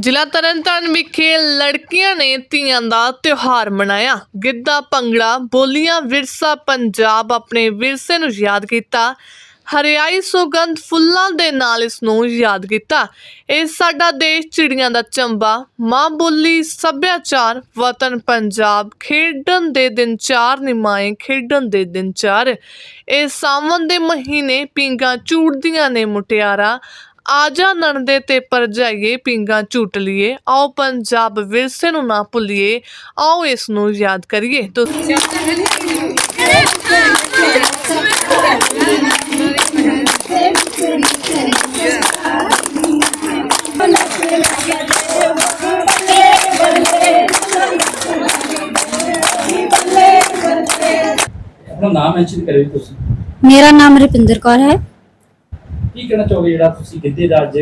ਜ਼ਿਲ੍ਹਾ ਤਰਨਤਾਰਨ ਵਿਖੇ ਲੜਕੀਆਂ ਨੇ ਤੀਆਂ ਦਾ ਤਿਉਹਾਰ ਮਨਾਇਆ। ਗਿੱਧਾ, ਭੰਗੜਾ, ਬੋਲੀਆਂ, ਵਿਰਸਾ, ਪੰਜਾਬ ਆਪਣੇ ਵਿਰਸੇ ਨੂੰ ਯਾਦ ਕੀਤਾ। ਹਰਿਆਈ ਸੁਗੰਧ ਫੁੱਲਾਂ ਦੇ ਨਾਲ ਇਸ ਨੂੰ ਯਾਦ ਕੀਤਾ। ਇਹ ਸਾਡਾ ਦੇਸ਼ ਚਿੜੀਆਂ ਦਾ ਚੰਬਾ। ਮਾਂ ਬੋਲੀ, ਸੱਭਿਆਚਾਰ, ਵਤਨ, ਪੰਜਾਬ, ਖੇਡਣ ਦੇ ਦਿਨ ਚਾਰ, ਨਿਮਾਏ ਖੇਡਣ ਦੇ ਦਿਨ ਚਾਰ। ਇਹ ਸਾਵਣ ਦੇ ਮਹੀਨੇ ਪਿੰਗਾ ਚੂੜਦੀਆਂ ਨੇ ਮੁਟਿਆਰਾਂ। ਆਜਾ ਨਣਦੇ ਤੇ ਪਰਜਾਈਏ ਪਿੰਗਾ ਝੂਟ ਲਈਏ ਆਓ ਪੰਜਾਬ ਵਿਰਸੇ ਨੂੰ ਨਾ ਭੁੱਲੀਏ। ਆਓ ਇਸ ਨੂੰ ਯਾਦ ਕਰੀਏ। ਤੁਸੀਂ ਆਪਣਾ ਨਾਮ ਮੈਂਸ਼ਨ ਕਰਿਓ ਜੀ ਤੁਸੀਂ। ਮੇਰਾ ਨਾਮ ਰੁਪਿੰਦਰ ਕੌਰ ਹੈ। ਕਹਿਣਾ ਚਾਹੋਗੇ ਜਿਹੜਾ ਤੁਸੀਂ ਗਿੱਧੇ ਦਾ ਅੱਜ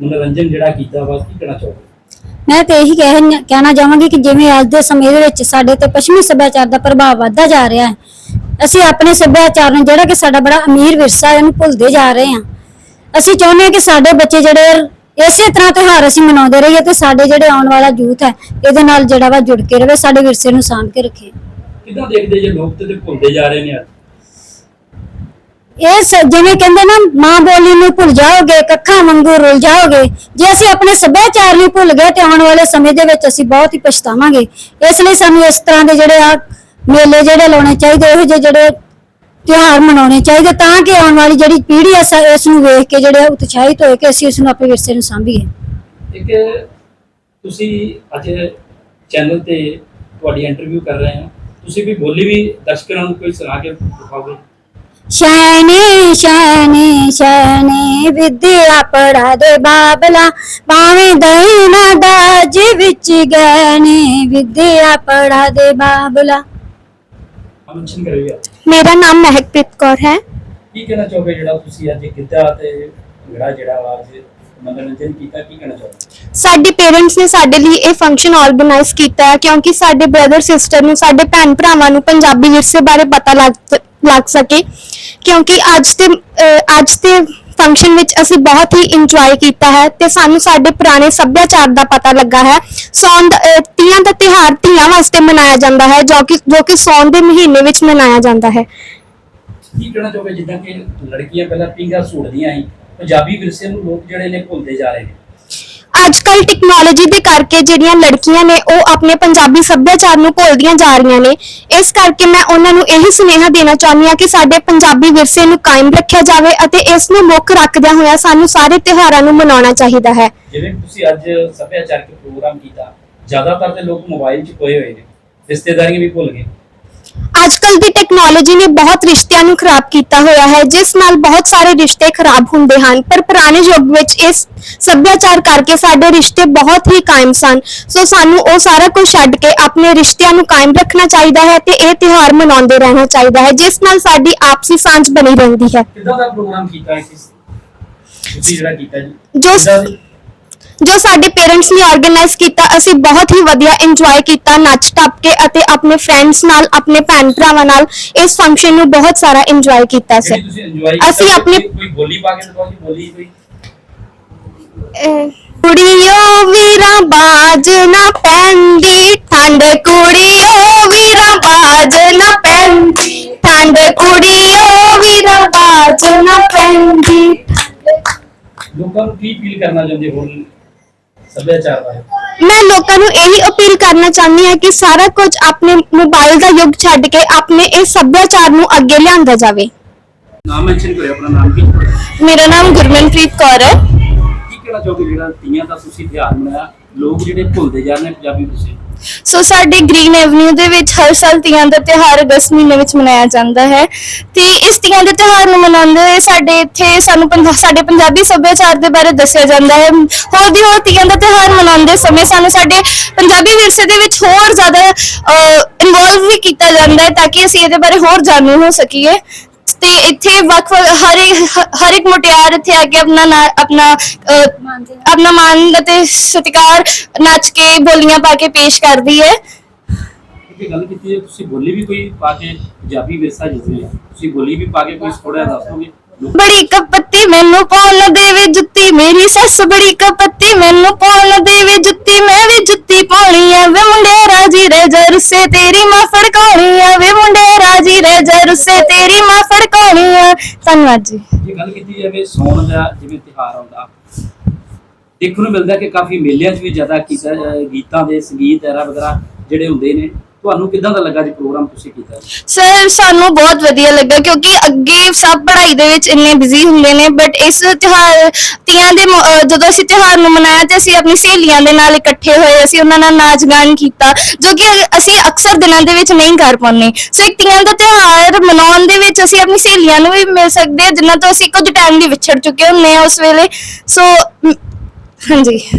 ਮਨੋਰੰਜਨ ਜਿਹੜਾ ਕੀਤਾ ਵਾ ਕੀ ਕਹਿਣਾ ਚਾਹੋਗੇ? ਮੈਂ ਤੇ ਇਹੀ ਕਹਿ- ਕਹਿਣਾ ਚਾਹਾਂਗੀ ਕਿ ਜਿਵੇਂ ਅੱਜ ਦੇ ਸਮੇਂ ਦੇ ਵਿੱਚ ਸਾਡੇ ਤੇ ਪੱਛਮੀ ਸੱਭਿਆਚਾਰ ਦਾ ਪ੍ਰਭਾਵ ਵੱਧਦਾ ਜਾ ਰਿਹਾ ਹੈ ਅਸੀਂ ਆਪਣੇ ਸੱਭਿਆਚਾਰ ਨੂੰ ਜਿਹੜਾ ਕਿ ਸਾਡਾ ਬੜਾ ਅਮੀਰ ਵਿਰਸਾ ਹੈ ਉਹਨੂੰ ਭੁੱਲਦੇ ਜਾ ਰਹੇ ਹਾਂ। ਅਸੀਂ ਚਾਹੁੰਦੇ ਹਾਂ ਕਿ ਸਾਡੇ ਬੱਚੇ ਜਿਹੜੇ ਇਸੇ ਤਰ੍ਹਾਂ ਤਿਉਹਾਰ ਅਸੀਂ ਮਨਾਉਂਦੇ ਰਹੀਏ ਤੇ ਸਾਡੇ ਜਿਹੜੇ ਆਉਣ ਵਾਲਾ ਯੂਥ ਹੈ ਇਹਦੇ ਨਾਲ ਜਿਹੜਾ ਵਾ ਜੁੜ ਕੇ ਰਵੇ ਸਾਡੇ ਵਿਰਸੇ ਨੂੰ ਸਾਂਭ ਕੇ ਰੱਖੇ। ਕਿੱਦਾਂ ਦੇਖਦੇ ਜੇ ਲੋਕ ਤੇ ਤੇ ਭੁੱਲਦੇ ਜਾ ਰਹੇ ਨੇ ਅੱਜ? ਇਹ ਜਿਵੇਂ ਕਹਿੰਦੇ ਨਾ, ਮਾਂ ਬੋਲੀ ਨੂੰ ਭੁੱਲ ਜਾਓਗੇ, ਕੱਖਾਂ ਵਾਂਗੂ ਰੁੱਲ ਜਾਓਗੇ, ਜੇ ਅਸੀਂ ਆਪਣੇ ਸੱਭਿਆਚਾਰ ਨੂੰ ਭੁੱਲ ਗਏ ਤੇ ਆਉਣ ਵਾਲੇ ਸਮੇਂ ਦੇ ਵਿੱਚ ਅਸੀਂ ਬਹੁਤ ਹੀ ਪਛਤਾਵਾਂਗੇ। ਇਸ ਲਈ ਸਾਨੂੰ ਇਸ ਤਰ੍ਹਾਂ ਦੇ ਜਿਹੜੇ ਆ ਮੇਲੇ ਜਿਹੜੇ ਲਾਉਣੇ ਚਾਹੀਦੇ, ਇਹੋ ਜਿਹੇ ਜਿਹੜੇ ਤਿਉਹਾਰ ਮਨਾਉਣੇ ਚਾਹੀਦੇ, ਤਾਂ ਕਿ ਆਉਣ ਵਾਲੀ ਜਿਹੜੀ ਪੀੜ੍ਹੀ ਆ ਇਸ ਨੂੰ ਵੇਖ ਕੇ ਜਿਹੜੇ ਉਤਸ਼ਾਹਿਤ ਹੋਏ ਕਿ ਅਸੀਂ ਇਸ ਨੂੰ ਆਪਣੇ ਵਿਰਸੇ ਨੂੰ ਸਾਂਭੀਏ। ਇੱਕ ਤੁਸੀਂ ਅੱਜ ਚੈਨਲ ਤੇ ਤੁਹਾਡੀ ਇੰਟਰਵਿਊ ਕਰ ਰਹੇ ਹਾਂ। ਤੁਸੀਂ ਵੀ ਬੋਲੀ ਵੀ ਦਰਸ਼ਕਾਂ ਨੂੰ ਕੋਈ ਸੁਣਾ ਕੇ ਦਿਖਾਓਗੇ? ਸ਼ੈਨੇ ਸ਼ੈਨੇ ਸ਼ੈਨੇ ਵਿਦਿਆ ਪੜਾ ਦੇ ਬਾਬਲਾ। ਭਾਵੇਂ ਦਈਨਾ ਦਾਜ ਵਿੱਚ ਗਹਿਣੇ ਵਿਦਿਆ ਪੜਾ ਦੇ ਬਾਬਲਾ। ਮੈਂਸ਼ਨ ਮੇਰਾ ਨਾਮ ਮਹਿਕਪ੍ਰੀਤ ਕੌਰ ਹੈ। ਕੀ ਕਹਿਣਾ ਚਾਹੋਗੇ ਜਿਹੜਾ ਤੁਸੀਂ ਅੱਜ ਗਿੱਧਾ ਤੇ ਭੰਗੜਾ ਜਿਹੜਾ ਵਾ ਅੱਜ ਮਨੋਰੰਜਨ ਕੀਤਾ ਕੀ ਕਹਿਣਾ ਚਾਹੋਗੇ? ਸਾਡੇ ਪੇਰੈਂਟਸ ਨੇ ਸਾਡੇ ਲਈ ਇਹ ਫੰਕਸ਼ਨ ਆਰਗੇਨਾਈਜ਼ ਕੀਤਾ ਹੈ ਕਿਉਂਕਿ ਸਾਡੇ ਬ੍ਰਦਰ ਸਿਸਟਰ ਨੂੰ ਸਾਡੇ ਭੈਣ ਭਰਾਵਾਂ ਨੂੰ ਪੰਜਾਬੀ ਵਿਰਸੇ ਬਾਰੇ ਪਤਾ ਲੱਗ ਲੱਗ ਸਕੇ। ਕਿਉਂਕਿ ਅੱਜ ਦੇ ਅੱਜ ਦੇ ਫੰਕਸ਼ਨ ਵਿੱਚ ਅਸੀਂ ਬਹੁਤ ਹੀ ਇੰਜੋਏ ਕੀਤਾ ਹੈ ਤੇ ਸਾਨੂੰ ਸਾਡੇ ਪੁਰਾਣੇ ਸੱਭਿਆਚਾਰ ਦਾ ਪਤਾ ਲੱਗਾ ਹੈ। ਸੌਣ ਤੀਆਂ ਦਾ ਤਿਉਹਾਰ ਧੀਆਂ ਵਾਸਤੇ ਮਨਾਇਆ ਜਾਂਦਾ ਹੈ, ਜੋ ਕਿ ਜੋ ਕਿ ਸੌਣ ਦੇ ਮਹੀਨੇ ਵਿੱਚ ਮਨਾਇਆ ਜਾਂਦਾ ਹੈ। ਕੀ ਕਹਿਣਾ ਚਾਹੋਗੇ? ਜਿੱਦਾਂ ਕਿ ਲੜਕੀਆਂ ਪਹਿਲਾਂ ਪਿੰਗਾ ਸੂੜਦੀਆਂ ਸੀ, ਪੰਜਾਬੀ ਵਿਰਸੇ ਨੂੰ ਲੋਕ ਜਿਹੜੇ ਨੇ ਭੁੱਲਦੇ ਜਾ ਰਹੇ ਨੇ। ਅੱਜ ਕੱਲ ਟੈਕਨੋਲੋਜੀ ਦੇ ਕਰਕੇ ਜਿਹੜੀਆਂ ਲੜਕੀਆਂ ਨੇ, ਉਹ ਆਪਣੇ ਪੰਜਾਬੀ ਸੱਭਿਆਚਾਰ ਨੂੰ ਭੁੱਲਦੀਆਂ ਜਾ ਰਹੀਆਂ ਨੇ। ਇਸ ਕਰਕੇ ਮੈਂ ਉਹਨਾਂ ਨੂੰ ਇਹੀ ਸੁਨੇਹਾ ਦੇਣਾ ਚਾਹੁੰਦੀ ਹਾਂ ਕਿ ਸਾਡੇ ਪੰਜਾਬੀ ਵਿਰਸੇ ਨੂੰ ਕਾਇਮ ਰੱਖਿਆ ਜਾਵੇ ਅਤੇ ਇਸ ਨੂੰ ਮੁੱਖ ਰੱਖਦਿਆਂ ਹੋਇਆ ਸਾਨੂੰ ਸਾਰੇ ਤਿਉਹਾਰਾਂ ਨੂੰ ਮਨਾਉਣਾ ਚਾਹੀਦਾ ਹੈ। ਜਿਵੇਂ ਤੁਸੀਂ ਅੱਜ ਸੱਭਿਆਚਾਰਕ ਪ੍ਰੋਗਰਾਮ ਕੀਤਾ, ਜ਼ਿਆਦਾਤਰ ਤੇ ਲੋਕ ਮੋਬਾਈਲ 'ਚ ਖੋਏ ਹੋਏ ਨੇ, ਰਿਸ਼ਤੇਦਾਰੀਆਂ ਵੀ ਭੁੱਲ ਗਏ। ਅੱਜ ਕੱਲ ਦੀ ਟੈਕਨੋਲੋਜੀ ਨੇ ਬਹੁਤ ਰਿਸ਼ਤਿਆਂ ਨੂੰ ਖਰਾਬ ਕੀਤਾ ਹੋਇਆ ਹੈ ਜਿਸ ਨਾਲ ਬਹੁਤ ਸਾਰੇ ਰਿਸ਼ਤੇ ਖਰਾਬ ਹੁੰਦੇ ਹਨ। ਪਰ ਪੁਰਾਣੇ ਯੁੱਗ ਵਿੱਚ ਇਸ ਸੱਭਿਆਚਾਰ ਕਰਕੇ ਸਾਡੇ ਰਿਸ਼ਤੇ ਬਹੁਤ ਹੀ ਕਾਇਮ ਸਨ। ਸੋ ਸਾਨੂੰ ਉਹ ਸਾਰਾ ਕੁਝ ਛੱਡ ਕੇ ਆਪਣੇ ਰਿਸ਼ਤਿਆਂ ਨੂੰ ਕਾਇਮ ਰੱਖਣਾ ਚਾਹੀਦਾ ਹੈ ਤੇ ਇਹ ਤਿਉਹਾਰ ਮਨਾਉਂਦੇ ਰਹਿਣਾ ਚਾਹੀਦਾ ਹੈ ਜਿਸ ਨਾਲ ਸਾਡੀ ਆਪਸੀ ਸਾਂਝ ਬਣੀ ਰਹਿੰਦੀ ਹੈ। ਕਿੱਦਾਂ ਦਾ ਪ੍ਰੋਗਰਾਮ ਕੀਤਾ ਹੈ ਕਿਸ ਤੁਸੀਂ ਜਿਹੜਾ ਕੀਤਾ ਜੀ? ਜੋ ਜੋ ਸਾਡੇ ਪੇਰੈਂਟਸ ਨੇ ਆਰਗੇਨਾਈਜ਼ ਕੀਤਾ ਅਸੀਂ ਬਹੁਤ ਹੀ ਵਧੀਆ ਇੰਜੋਏ ਕੀਤਾ ਨੱਚ ਟੱਪ ਕੇ ਅਤੇ ਆਪਣੇ ਫਰੈਂਡਸ ਨਾਲ ਆਪਣੇ ਭੈਣ ਭਰਾਵਾਂ ਨਾਲ ਇਸ ਫੰਕਸ਼ਨ ਨੂੰ ਬਹੁਤ ਸਾਰਾ ਇੰਜੋਏ ਕੀਤਾ ਸੀ ਤੁਸੀਂ ਅਸੀਂ ਆਪਣੇ- ਕੋਈ ਬੋਲੀ ਪਾ ਕੇ ਦਿਖਾਓ ਜੀ ਬੋਲੀ ਕੋਈ। ਕੁੜੀਓ ਵੀਰਾਂ ਬਾਜ ਨਾ ਪੈਂਦੀ ਠੰਡ ਕੁੜੀਓ ਵੀਰਾਂ ਬਾਜ ਨਾ ਪੈਂਦੀ ਠੰਡ ਕੁੜੀਓ ਵੀਰਾਂ ਬਾਜ ਨਾ ਪੈਂਦੀ। ਲੋਕਾਂ ਨੂੰ ਕੀ ਫੀਲ ਕਰਨਾ ਚਾਹੁੰਦੇ ਹੋ? ਸੱਭਿਆਚਾਰ ਬਾਰੇ। ਮੈਂ ਲੋਕਾਂ ਨੂੰ ਇਹੀ ਅਪੀਲ ਕਰਨਾ ਚਾਹੁੰਦੀ ਹਾਂ ਕਿ ਸਾਰਾ ਕੁਝ ਆਪਣੇ ਮੋਬਾਈਲ ਦਾ ਯੁੱਗ ਛੱਡ ਕੇ ਆਪਣੇ ਇਸ ਸੱਭਿਆਚਾਰ ਨੂੰ ਅੱਗੇ ਲਿਆਂਦਾ ਜਾਵੇ। ਨਾਮ ਮੈਂਸ਼ਨ ਕਰਿਓ ਆਪਣਾ ਨਾਮ ਕੀ? ਮੇਰਾ ਨਾਮ ਗੁਰਮਨਪ੍ਰੀਤ ਕੌਰ ਹੈ। ਕੀ ਕਹਿਣਾ ਚਾਹੋਗੇ ਜਿਹੜਾ ਤੀਆਂ ਦਾ ਤੁਸੀਂ ਤਿਉਹਾਰ ਮਨਾਇਆ? ਲੋਕ ਜਿਹੜੇ ਭੁੱਲਦੇ ਜਾ ਰਹੇ ਨੇ ਪੰਜਾਬੀ ਵਿਰਸੇ ਸੋ ਸਾਡੇ ਗ੍ਰੀਨ ਐਵਨਿਊ ਦੇ ਵਿੱਚ ਹਰ ਸਾਲ ਤੀਆਂ ਦਾ ਤਿਉਹਾਰ ਅਗਸਤ ਮਹੀਨੇ ਵਿੱਚ ਮਨਾਇਆ ਜਾਂਦਾ ਹੈ। ਤੇ ਇਸ ਤੀਆਂ ਦੇ ਤਿਉਹਾਰ ਨੂੰ ਮਨਾਉਂਦੇ ਹੋਏ ਸਾਡੇ ਇੱਥੇ ਸਾਨੂੰ ਪੰਜਾ- ਸਾਡੇ ਪੰਜਾਬੀ ਸੱਭਿਆਚਾਰ ਦੇ ਬਾਰੇ ਦੱਸਿਆ ਜਾਂਦਾ ਹੈ। ਹੋਰ ਦੀ ਹੋਰ ਤੀਆਂ ਦਾ ਤਿਉਹਾਰ ਮਨਾਉਂਦੇ ਸਮੇਂ ਸਾਨੂੰ ਸਾਡੇ ਪੰਜਾਬੀ ਵਿਰਸੇ ਦੇ ਵਿੱਚ ਹੋਰ ਜ਼ਿਆਦਾ ਇਨਵੋਲਵ ਵੀ ਕੀਤਾ ਜਾਂਦਾ ਹੈ ਤਾਂ ਕਿ ਅਸੀਂ ਇਹਦੇ ਬਾਰੇ ਹੋਰ ਜਾਣੂ ਹੋ ਸਕੀਏ। ਤੇ ਇੱਥੇ ਵੱਖ ਵੱਖ- ਹਰ ਇੱਕ ਹਰ ਇੱਕ ਮੁਟਿਆਰ ਇੱਥੇ ਆ ਕੇ ਆਪਣਾ ਨਾ- ਆਪਣਾ ਅਹ, ਆਪਣਾ ਮਾਨ ਅਤੇ ਸਤਿਕਾਰ ਨੱਚ ਕੇ ਬੋਲੀਆਂ ਪਾ ਕੇ ਪੇਸ਼ ਕਰਦੀ ਹੈ। ਕਿਉਂਕਿ ਗੱਲ ਕੀਤੀ ਹੈ ਤੁਸੀਂ ਬੋਲੀ ਵੀ ਕੋਈ ਪਾ ਕੇ ਪੰਜਾਬੀ ਵਿਰਸਾ ਜਿਵੇਂ ਤੁਸੀਂ ਬੋਲੀ ਵੀ ਪਾ ਕੇ ਕੋਈ ਥੋੜਾ ਜਿਹਾ ਦੱਸ ਦੋਗੇ? ਬੜੀ ਕਪੱਤੀ ਮੈਨੂੰ ਪਾਉਣ ਦੇਵੇ ਜੁੱਤੀ ਮੇਰੀ ਸੱਸ ਬੜੀ ਕਪੱਤੀ ਮੈਨੂੰ ਪਾਉਣ ਦੇਵੇ ਜੁੱਤੀ ਮੈਂ ਵੀ ਜੁੱਤੀ ਪਾਉਣੀ ਆ ਵੇ ਮੁੰਡੇ ਰਾਜੀ ਰਹਿ ਜਾ ਰੁੱਸੇ ਤੇਰੀ ਮਾਂ ਫੜਕਾਉਣੀ ਵੇ ਮੁੰਡੇ ਰਹਿ ਜਾ ਰੁੱਸੇ ਤੇਰੀ ਮਾਂ ਫੜਕਾਉਣੀ ਆ। ਧੰਨਵਾਦ ਜੀ। ਜੇ ਗੱਲ ਕੀਤੀ ਜਾਵੇ, ਸੌਣ ਦਾ ਜਿਵੇਂ ਤਿਹਾਰ ਆਉਂਦਾ, ਦੇਖਣ ਨੂੰ ਮਿਲਦਾ ਕਿ ਕਾਫੀ ਮੇਲਿਆਂ 'ਚ ਵੀ ਜ਼ਿਆਦਾ ਕੀਤਾ, ਅਹ ਗੀਤਾਂ ਦੇ ਸੰਗੀਤ ਐਰਾ ਵਗੈਰਾ ਜਿਹੜੇ ਹੁੰਦੇ ਨੇ ਤੁਹਾਨੂੰ ਕਿਦਾਂ ਦਾ ਲੱਗਾ ਜੀ ਪ੍ਰੋਗਰਾਮ ਤੁਸੀਂ ਕੀਤਾ? ਸਰ ਸਾਨੂੰ ਬਹੁਤ ਵਧੀਆ ਲੱਗਾ ਕਿਉਂਕਿ ਅੱਗੇ ਸਭ ਪੜ੍ਹਾਈ ਦੇ ਵਿੱਚ ਇੰਨੇ ਬਿਜ਼ੀ ਹੁੰਦੇ ਨੇ ਬਟ ਇਸ ਤਿਉਹਾਰ, ਤੀਆਂ ਦੇ ਮੌ- ਅਹ ਜਦੋਂ ਅਸੀਂ ਤਿਉਹਾਰ ਨੂੰ ਮਨਾਇਆ ਤੇ ਅਸੀਂ ਆਪਣੀ ਸਹੇਲੀਆਂ ਦੇ ਨਾਲ ਇਕੱਠੇ ਹੋਏ, ਅਸੀਂ ਉਹਨਾਂ ਨਾਲ ਨਾਚ ਗਾਣ ਕੀਤਾ, ਜੋ ਕਿ ਅਸੀਂ ਅਕਸਰ ਦਿਨਾਂ ਦੇ ਵਿੱਚ ਨਹੀਂ ਕਰ ਪਾਉਂਦੇ। ਸੋ ਇੱਕ ਤੀਆਂ ਦਾ ਤਿਉਹਾਰ ਮਨਾਉਣ ਦੇ ਵਿੱਚ ਅਸੀਂ ਆਪਣੀ ਸਹੇਲੀਆਂ ਨੂੰ ਵੀ ਮਿਲ ਸਕਦੇ ਹਾਂ ਜਿਨ੍ਹਾਂ ਤੋਂ ਅਸੀਂ ਕੁਝ ਟਾਈਮ ਲਈ ਵਿਛੜ ਚੁੱਕੇ ਹੁੰਦੇ ਹਾਂ ਉਸ ਵੇਲੇ। ਸੋ ਮ- ਹਾਂਜੀ।